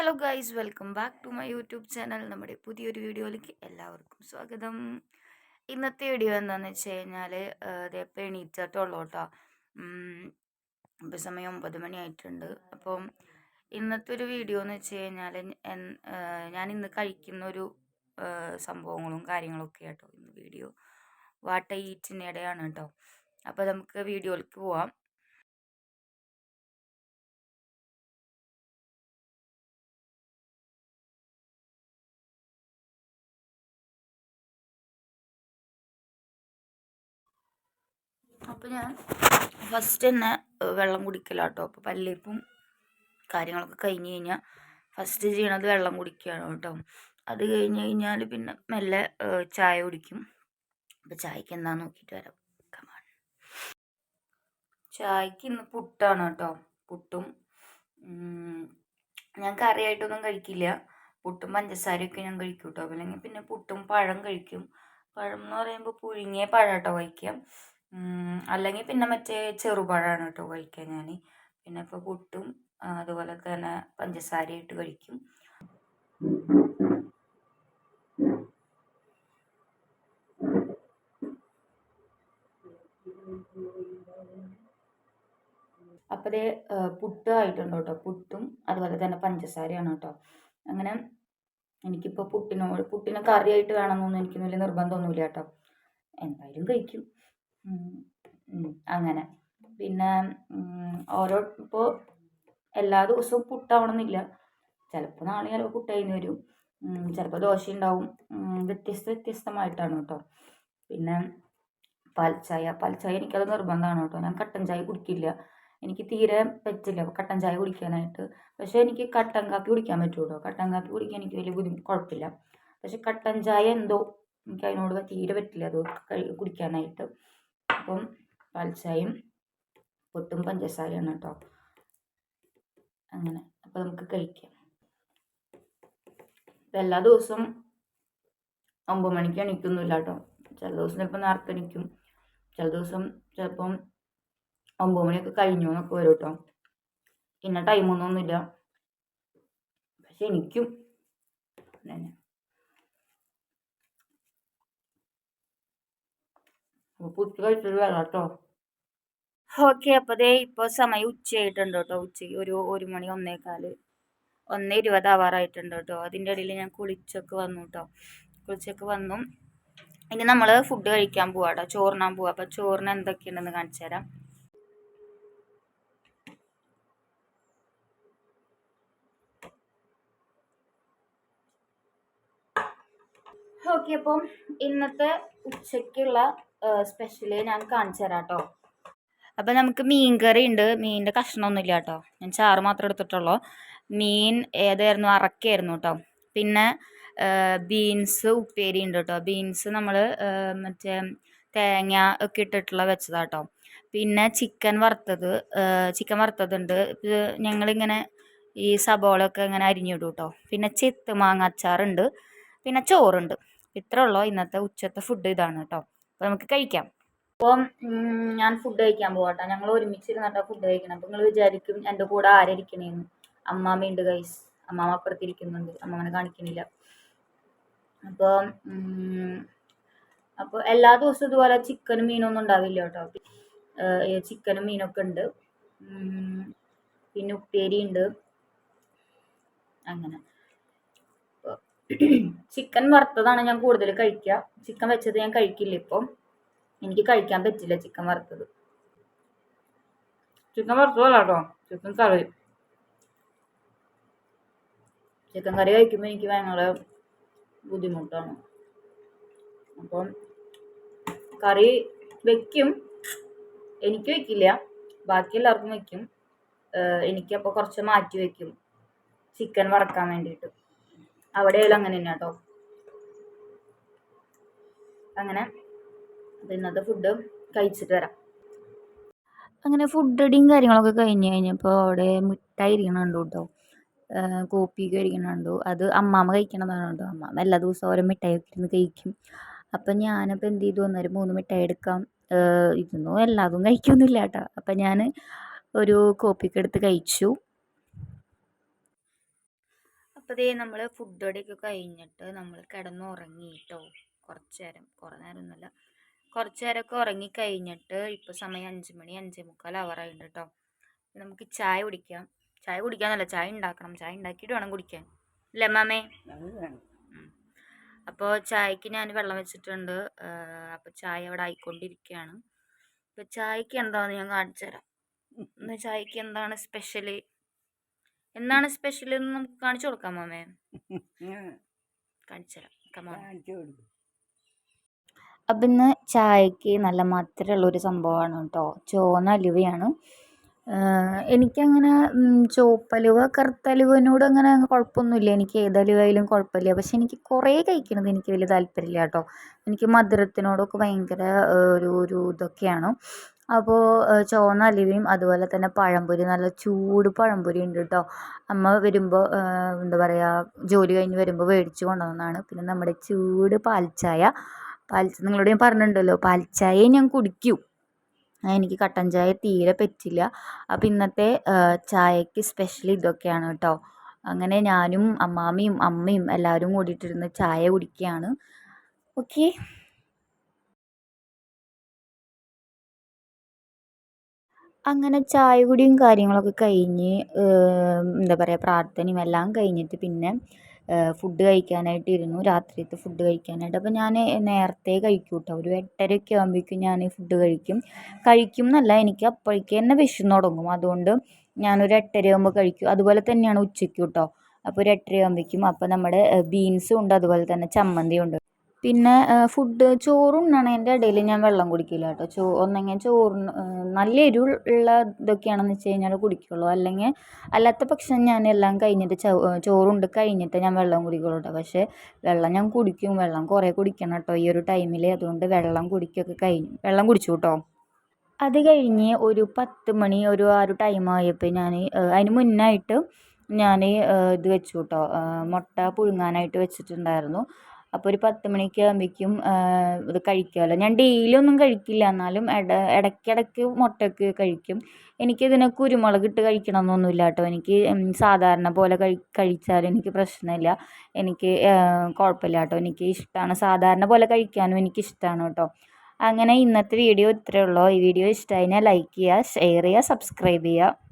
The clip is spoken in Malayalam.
Hello guys welcome back to my YouTube channel നമ്മുടെ പുതിയൊരു വീഡിയോയിലേക്ക് എല്ലാവർക്കും സ്വാഗതം. ഇന്നത്തെ വീഡിയോ എന്താണെന്ന് വെച്ച് കഴിഞ്ഞാൽ ഇതെപ്പോൾ എണീറ്റിട്ടുള്ളൂ കേട്ടോ ഇപ്പോൾ സമയം ഒമ്പത് മണിയായിട്ടുണ്ട്. അപ്പം ഇന്നത്തെ ഒരു വീഡിയോ എന്ന് വെച്ച് കഴിഞ്ഞാൽ ഞാൻ ഇന്ന് കഴിക്കുന്ന ഒരു സംഭവങ്ങളും കാര്യങ്ങളൊക്കെ കേട്ടോ ഇന്ന് വീഡിയോ. വാട്ട ഈറ്റിനിടെയാണ് കേട്ടോ. അപ്പോൾ നമുക്ക് വീഡിയോയിലേക്ക് പോവാം. അപ്പോൾ ഞാൻ ഫസ്റ്റ് തന്നെ വെള്ളം കുടിക്കലാട്ടോ. അപ്പോൾ പല്ലിപ്പും കാര്യങ്ങളൊക്കെ കഴിഞ്ഞ് കഴിഞ്ഞാൽ ഫസ്റ്റ് ചെയ്യണത് വെള്ളം കുടിക്കുകയാണ് കേട്ടോ. അത് കഴിഞ്ഞ് കഴിഞ്ഞാൽ പിന്നെ മെല്ലെ ചായ കുടിക്കും. അപ്പോൾ ചായക്ക് എന്താ നോക്കിയിട്ട് വരാം. ചായക്ക് ഇന്ന് പുട്ടാണ് കേട്ടോ. പുട്ടും ഞാൻ കറിയായിട്ടൊന്നും കഴിക്കില്ല. പുട്ടും പഞ്ചസാരയൊക്കെ ഞാൻ കഴിക്കും കേട്ടോ. അല്ലെങ്കിൽ പിന്നെ പുട്ടും പഴം കഴിക്കും. പഴം എന്ന് പറയുമ്പോൾ പുഴുങ്ങിയ പഴം കേട്ടോ കഴിക്കാം. അല്ലെങ്കിൽ പിന്നെ മറ്റേ ചെറുപഴമാണ് കേട്ടോ കഴിക്കുക ഞാൻ പിന്നെ ഇപ്പോൾ പുട്ടും അതുപോലെ തന്നെ പഞ്ചസാരയിട്ട് കഴിക്കും. അപ്പോൾ ദേ പുട്ട് ആയിട്ടുണ്ട് കേട്ടോ. പുട്ടും അതുപോലെ തന്നെ പഞ്ചസാരയാണ് കേട്ടോ. അങ്ങനെ എനിക്കിപ്പോൾ പുട്ടിനോട് പുട്ടിന് കറിയായിട്ട് വേണമെന്നൊന്നും എനിക്ക് വലിയ നിർബന്ധമൊന്നുമില്ല കേട്ടോ. എന്തായാലും കഴിക്കും. അങ്ങനെ. പിന്നെ ഓരോ ഇപ്പോൾ എല്ലാ ദിവസവും പുട്ടാവണമെന്നില്ല. ചിലപ്പോൾ നാളെ ചിലപ്പോൾ പുട്ടായിന്ന് വരും. ചിലപ്പോൾ ദോശ ഉണ്ടാവും വ്യത്യസ്ത വ്യത്യസ്തമായിട്ടാണ് കേട്ടോ. പിന്നെ പാൽച്ചായ പാൽച്ചായ എനിക്കത് നിർബന്ധമാണ് കേട്ടോ. ഞാൻ കട്ടൻ ചായ കുടിക്കില്ല. എനിക്ക് തീരെ പറ്റില്ല കട്ടൻ ചായ കുടിക്കാനായിട്ട്. പക്ഷേ എനിക്ക് കട്ടൻ കാപ്പി കുടിക്കാൻ പറ്റും കേട്ടോ. കട്ടൻ കാപ്പി കുടിക്കാൻ എനിക്ക് വലിയ ബുദ്ധിമുട്ട് കുഴപ്പമില്ല പക്ഷെ കട്ടൻ ചായ എന്തോ എനിക്ക് അതിനോട് തീരെ പറ്റില്ല അത് കുടിക്കാനായിട്ട്. അപ്പം പാൽച്ചായയും പൊട്ടും പഞ്ചസാരയാണ് കേട്ടോ അങ്ങനെ. അപ്പോൾ നമുക്ക് കഴിക്കാം. എല്ലാ ദിവസവും ഒമ്പത് മണിക്ക് എണീക്കൊന്നുമില്ല കേട്ടോ ചില ദിവസം ചിലപ്പോൾ നേരത്തെ എണീക്കും. ചില ദിവസം ചിലപ്പം ഒമ്പത് മണിയൊക്കെ കഴിഞ്ഞു എന്നൊക്കെ വരും കേട്ടോ ഇന്ന ടൈമൊന്നുമില്ല പക്ഷെ എനിക്കും തന്നെ വരാം കേട്ടോ ഓക്കെ അപ്പോൾ ദേ ഇപ്പോൾ സമയം ഉച്ചയായിട്ടുണ്ട് കേട്ടോ ഉച്ചയ്ക്ക് ഒരു ഒരു മണി ഒന്നേകാൽ. ഒന്ന് ഇരുപത് ആവാറായിട്ടുണ്ട് കേട്ടോ അതിന്റെ ഇടയിൽ ഞാൻ കുളിച്ചൊക്കെ വന്നു കേട്ടോ കുളിച്ചൊക്കെ വന്നു. ഇനി നമ്മൾ ഫുഡ് കഴിക്കാൻ പോവാം കേട്ടോ ചോറിനാൻ പോവാം. അപ്പോൾ ചോറിന് എന്തൊക്കെയുണ്ടെന്ന് കാണിച്ചു തരാം. ഓക്കെ അപ്പം ഇന്നത്തെ ഉച്ചയ്ക്കുള്ള സ്പെഷ്യൽ ഞാൻ കാണിച്ചു തരാം കേട്ടോ അപ്പം നമുക്ക് മീൻ കറി ഉണ്ട്. മീനിന്റെ കഷ്ണമൊന്നുമില്ല കേട്ടോ. ഞാൻ ചാറ് മാത്രം എടുത്തിട്ടുള്ളൂ. മീൻ ഏതായിരുന്നു? അറക്കായിരുന്നു കേട്ടോ. പിന്നെ ബീൻസ് ഉപ്പേരി ഉണ്ട് കേട്ടോ. ബീൻസ് നമ്മൾ മറ്റേ തേങ്ങ ഒക്കെ ഇട്ടിട്ടുള്ള വെച്ചതാണ് കേട്ടോ. പിന്നെ ചിക്കൻ വറുത്തത് ചിക്കൻ വറുത്തതുണ്ട് ഇത് ഞങ്ങളിങ്ങനെ ഈ സബോളൊക്കെ ഇങ്ങനെ അരിഞ്ഞിടും കേട്ടോ. പിന്നെ ചെത്ത് മാങ്ങ അച്ചാറുണ്ട്. പിന്നെ ചോറുണ്ട്. ഇത്ര ഉള്ളൂ. ഇന്നത്തെ ഉച്ചത്തെ ഫുഡ് ഇതാണ് കേട്ടോ. അപ്പോൾ നമുക്ക് കഴിക്കാം. അപ്പം ഞാൻ ഫുഡ് കഴിക്കാൻ പോകട്ടെ ഞങ്ങൾ ഒരുമിച്ചിരുന്നിട്ടാണ് ഫുഡ് കഴിക്കണം. അപ്പം നിങ്ങൾ വിചാരിക്കും എന്റെ കൂടെ ആരിക്കണേന്ന് അമ്മാമ്മയുണ്ട് ഗൈസ് അമ്മാമ്മ അപ്പുറത്തിരിക്കുന്നുണ്ട്. അമ്മാമ്മനെ കാണിക്കണില്ല. അപ്പോൾ അപ്പോൾ എല്ലാ ദിവസവും ഇതുപോലെ ചിക്കനും ഒന്നും ഉണ്ടാവില്ല കേട്ടോ. ചിക്കനും മീനൊക്കെ ഉണ്ട്. പിന്നെ ഉപ്പേരി ഉണ്ട്. അങ്ങനെ. ചിക്കൻ വറുത്തതാണ് ഞാൻ കൂടുതൽ കഴിക്കുക. ചിക്കൻ വെച്ചത് ഞാൻ കഴിക്കില്ല ഇപ്പം. എനിക്ക് കഴിക്കാൻ പറ്റില്ല ചിക്കൻ വറുത്തത്. ചിക്കൻ വറുത്തതല്ല കേട്ടോ ചിക്കൻ കറി. ചിക്കൻ കറി കഴിക്കുമ്പോൾ എനിക്ക് ഭയങ്കര ബുദ്ധിമുട്ടാണ്. അപ്പം കറി വെക്കും. എനിക്ക് വെക്കില്ല. ബാക്കി എല്ലാവർക്കും വെക്കും. എനിക്കപ്പോൾ കുറച്ച് മാറ്റി വെക്കും. ചിക്കൻ വറക്കാൻ വേണ്ടിയിട്ട്. അവിടെയെല്ലാം അങ്ങനെ തന്നെ കേട്ടോ അങ്ങനെ ഇന്നത്തെ ഫുഡ് കഴിച്ചിട്ട് വരാം. അങ്ങനെ ഫുഡ് അടിയും കാര്യങ്ങളൊക്കെ കഴിഞ്ഞ് കഴിഞ്ഞപ്പോൾ അവിടെ മിഠായി ഇരിക്കണുണ്ട് കേട്ടോ കോപ്പി കഴിക്കണുണ്ടോ അത് അമ്മാമ്മ കഴിക്കണതാണ് കേട്ടോ അമ്മാമ്മ എല്ലാ ദിവസവും ഓരോ മിഠായി ഒക്കെ ഇരുന്ന് കഴിക്കും. അപ്പം ഞാനപ്പോൾ എന്ത് ചെയ്തു? വന്നാലും മൂന്ന് മിഠായി എടുക്കാം. ഇരുന്നു എല്ലാതും കഴിക്കൊന്നുമില്ല കേട്ടോ. അപ്പം ഞാൻ ഒരു കോപ്പിക്കെടുത്ത് കഴിച്ചു. അപ്പോൾ ദേ നമ്മൾ ഫുഡ് അടിയൊക്കെ കഴിഞ്ഞിട്ട് നമ്മൾ കിടന്നുറങ്ങി കേട്ടോ കുറച്ച് നേരം കുറേ നേരമൊന്നുമല്ല കുറച്ച് നേരമൊക്കെ ഉറങ്ങിക്കഴിഞ്ഞിട്ട് ഇപ്പോൾ സമയം അഞ്ച് മണി അഞ്ചേ മുക്കാൽ അവറായിട്ടുണ്ട് കേട്ടോ നമുക്ക് ചായ കുടിക്കാം. ചായ കുടിക്കാന്നല്ല ചായ ഉണ്ടാക്കണം. ചായ ഉണ്ടാക്കിയിട്ട് വേണം കുടിക്കാൻ. അല്ലേ മാമേ അപ്പോൾ ചായക്ക് ഞാൻ വെള്ളം വെച്ചിട്ടുണ്ട്. അപ്പോൾ ചായ അവിടെ ആയിക്കൊണ്ടിരിക്കുകയാണ്. അപ്പോൾ ചായക്ക് എന്താണെന്ന് ഞാൻ കാണിച്ചു തരാം ചായക്ക് എന്താണ് സ്പെഷ്യൽ എന്താണ് സ്പെഷ്യൽ എന്ന് നമുക്ക് കാണിച്ചു കൊടുക്കാം മാമേ. കാണിച്ചു അപ്പം ഇന്ന് ചായക്ക് നല്ല മധുരമുള്ളൊരു സംഭവമാണ് കേട്ടോ. ചുവന്ന അലുവയാണ്. എനിക്കങ്ങനെ ചോപ്പലുവ കറുത്തലുവനോട് അങ്ങനെ കുഴപ്പമൊന്നുമില്ല. എനിക്ക് ഏതലുവായാലും കുഴപ്പമില്ല. പക്ഷെ എനിക്ക് കുറേ കഴിക്കണത് എനിക്ക് വലിയ താല്പര്യമില്ല കേട്ടോ. എനിക്ക് മധുരത്തിനോടൊക്കെ ഭയങ്കര ഒരു ഒരു ഇതൊക്കെയാണ്. അപ്പോൾ ചുവന്ന അലുവയും അതുപോലെ തന്നെ പഴംപൊരി നല്ല ചൂട് പഴംപൊരി ഉണ്ട് കേട്ടോ അമ്മ വരുമ്പോൾ എന്താ പറയുക ജോലി കഴിഞ്ഞ് വരുമ്പോൾ മേടിച്ച് കൊണ്ടുവന്നതാണ് പിന്നെ നമ്മുടെ ചൂട് പാൽച്ചായ. പാൽ നിങ്ങളോട് ഞാൻ പറഞ്ഞിട്ടുണ്ടല്ലോ പാൽച്ചായയും ഞാൻ കുടിക്കും. എനിക്ക് കട്ടൻ ചായ തീരെ പറ്റില്ല. അപ്പം ഇന്നത്തെ ചായക്ക് സ്പെഷ്യൽ ഇതൊക്കെയാണ് കേട്ടോ അങ്ങനെ ഞാനും അമ്മാമ്മയും അമ്മയും എല്ലാവരും കൂടിയിട്ടിരുന്ന് ചായ കുടിക്കുകയാണ്. ഓക്കെ. അങ്ങനെ ചായ കുടിയും കാര്യങ്ങളൊക്കെ കഴിഞ്ഞ് എന്താ പറയുക പ്രാർത്ഥനയും എല്ലാം കഴിഞ്ഞിട്ട് പിന്നെ ഫുഡ് കഴിക്കാനായിട്ട് ഇരുന്നു രാത്രിയത്തെ ഫുഡ് കഴിക്കാനായിട്ട്. അപ്പോൾ ഞാൻ നേരത്തെ കഴിക്കും കേട്ടോ ഒരു എട്ടരയൊക്കെ ആകുമ്പോഴേക്കും ഞാൻ ഫുഡ് കഴിക്കും. കഴിക്കും എന്നല്ല എനിക്ക് അപ്പോഴേക്ക് തന്നെ വിശന്ന് തുടങ്ങും. അതുകൊണ്ട് ഞാനൊരു എട്ടര ആകുമ്പോൾ കഴിക്കും. അതുപോലെ തന്നെയാണ് ഉച്ചയ്ക്ക് കേട്ടോ അപ്പോൾ ഒരു എട്ടര ആകുമ്പോഴേക്കും അപ്പോൾ നമ്മുടെ ബീൻസും ഉണ്ട്. അതുപോലെ തന്നെ ചമ്മന്തിയും ഉണ്ട് പിന്നെ ഫുഡ് ചോറുണ്ണണേന്റെ ഇടയിൽ ഞാൻ വെള്ളം കുടിക്കില്ല കേട്ടോ. ചോ ഒന്നെങ്കിൽ ചോറിന് നല്ല എരിവ് ഉള്ള ഇതൊക്കെയാണെന്ന് വെച്ച് കഴിഞ്ഞാൽ കുടിക്കുള്ളൂ. അല്ലെങ്കിൽ അല്ലാത്ത പക്ഷം ഞാൻ എല്ലാം കഴിഞ്ഞിട്ട് ചോറുണ്ട് കഴിഞ്ഞിട്ട് ഞാൻ വെള്ളം കുടിക്കുള്ളൂ കേട്ടോ. പക്ഷേ വെള്ളം ഞാൻ കുടിക്കും. വെള്ളം കുറേ കുടിക്കണം കേട്ടോ ഈ ഒരു ടൈമിൽ അതുകൊണ്ട് വെള്ളം കുടിക്കുകയൊക്കെ കഴിഞ്ഞു. വെള്ളം കുടിച്ചു കേട്ടോ അത് കഴിഞ്ഞ് ഒരു പത്ത് മണി ഒരു ആ ഒരു ടൈം ആയപ്പോൾ ഞാൻ അതിന് മുന്നായിട്ട് ഞാൻ ഇത് വെച്ചു കേട്ടോ മുട്ട പുഴുങ്ങാനായിട്ട് വെച്ചിട്ടുണ്ടായിരുന്നു. അപ്പോൾ ഒരു പത്ത് മണിയൊക്കെ ആകുമ്പോഴേക്കും ഇത് കഴിക്കുമല്ലോ ഞാൻ ഡെയിലി ഒന്നും കഴിക്കില്ല. എന്നാലും ഇട ഇടയ്ക്കിടയ്ക്ക് മുട്ടയൊക്കെ കഴിക്കും. എനിക്കിതിനെ കുരുമുളക് ഇട്ട് കഴിക്കണമെന്നൊന്നുമില്ല കേട്ടോ. എനിക്ക് സാധാരണ പോലെ കഴി കഴിച്ചാലും എനിക്ക് പ്രശ്നമില്ല. എനിക്ക് കുഴപ്പമില്ല കേട്ടോ. എനിക്ക് ഇഷ്ടമാണ് സാധാരണ പോലെ കഴിക്കാനും എനിക്ക് ഇഷ്ടമാണ് കേട്ടോ. അങ്ങനെ ഇന്നത്തെ വീഡിയോ ഇത്രയേ ഉള്ളൂ. ഈ വീഡിയോ ഇഷ്ടമായതിനാൽ ലൈക്ക് ചെയ്യുക ഷെയർ ചെയ്യുക സബ്സ്ക്രൈബ് ചെയ്യുക.